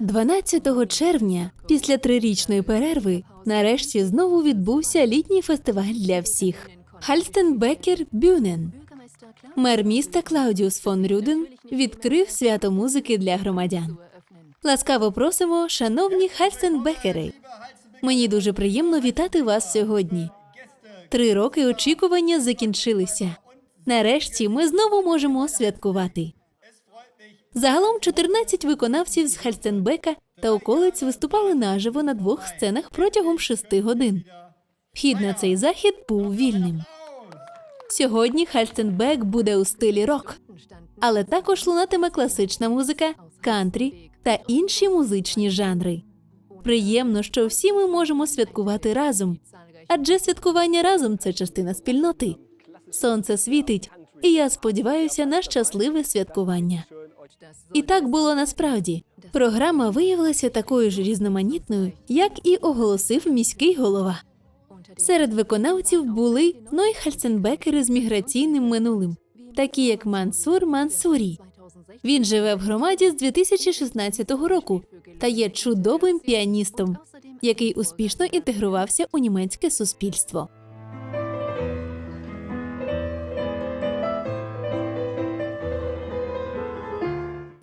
12 червня, після трирічної перерви, нарешті знову відбувся літній фестиваль для всіх. Хальстенбекер Бюнен. Мер міста Клаудіус фон Рюден відкрив свято музики для громадян. Ласкаво просимо, шановні Хальстенбекери. Мені дуже приємно вітати вас сьогодні. Три роки очікування закінчилися. Нарешті ми знову можемо святкувати. Загалом 14 виконавців з Хальстенбека та околиць виступали наживо на двох сценах протягом шести годин. Вхід на цей захід був вільним. Сьогодні Хальстенбек буде у стилі рок, але також лунатиме класична музика, кантрі та інші музичні жанри. Приємно, що всі ми можемо святкувати разом, адже святкування разом це частина спільноти. Сонце світить, і я сподіваюся на щасливе святкування. І так було насправді. Програма виявилася такою ж різноманітною, як і оголосив міський голова. Серед виконавців були нойхальценбекери з міграційним минулим, такі як Мансур Мансурі. Він живе в громаді з 2016 року та є чудовим піаністом, який успішно інтегрувався у німецьке суспільство.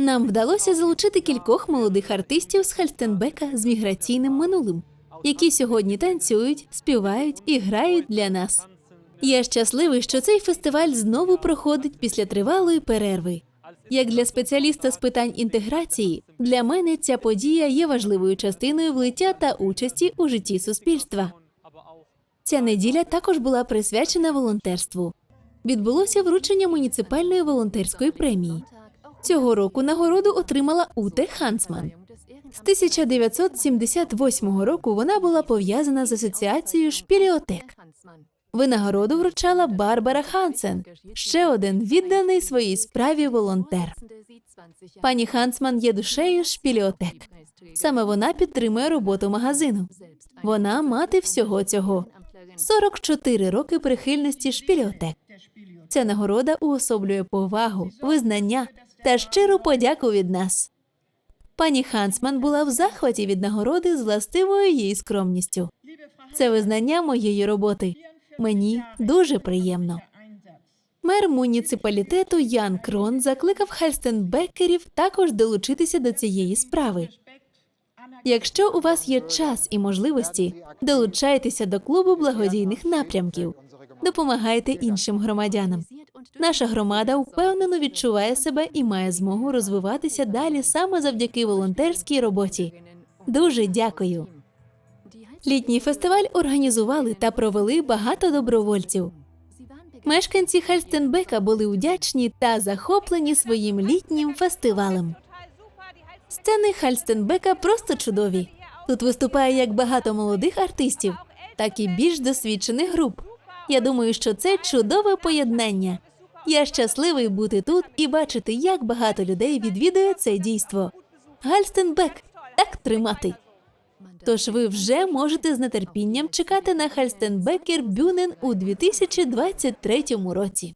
Нам вдалося залучити кількох молодих артистів з Хальстенбека з міграційним минулим, які сьогодні танцюють, співають і грають для нас. Я щасливий, що цей фестиваль знову проходить після тривалої перерви. Як для спеціаліста з питань інтеграції, для мене ця подія є важливою частиною влиття та участі у житті суспільства. Ця неділя також була присвячена волонтерству. Відбулося вручення муніципальної волонтерської премії. Цього року нагороду отримала Уте Хансман. З 1978 року вона була пов'язана з асоціацією Шпіліотек. Винагороду вручала Барбара Хансен, ще один відданий своїй справі волонтер. Пані Хансман є душею шпіліотек. Саме вона підтримує роботу магазину. Вона мати всього цього. 44 роки прихильності шпіліотек. Ця нагорода уособлює повагу, визнання та щиру подяку від нас. Пані Хансман була в захваті від нагороди з властивою їй скромністю. Це визнання моєї роботи. Мені дуже приємно. Мер муніципалітету Ян Крон закликав Хальстенбекерів також долучитися до цієї справи. Якщо у вас є час і можливості, долучайтеся до клубу благодійних напрямків, допомагайте іншим громадянам. Наша громада впевнено відчуває себе і має змогу розвиватися далі саме завдяки волонтерській роботі. Дуже дякую. Літній фестиваль організували та провели багато добровольців. Мешканці Хальстенбека були вдячні та захоплені своїм літнім фестивалем. Сцени Хальстенбека просто чудові. Тут виступає як багато молодих артистів, так і більш досвідчених груп. Я думаю, що це чудове поєднання. Я щасливий бути тут і бачити, як багато людей відвідує це дійство. Гальстенбек так тримати. Тож ви вже можете з нетерпінням чекати на Хальстенбекер Бюнен у 2023 році.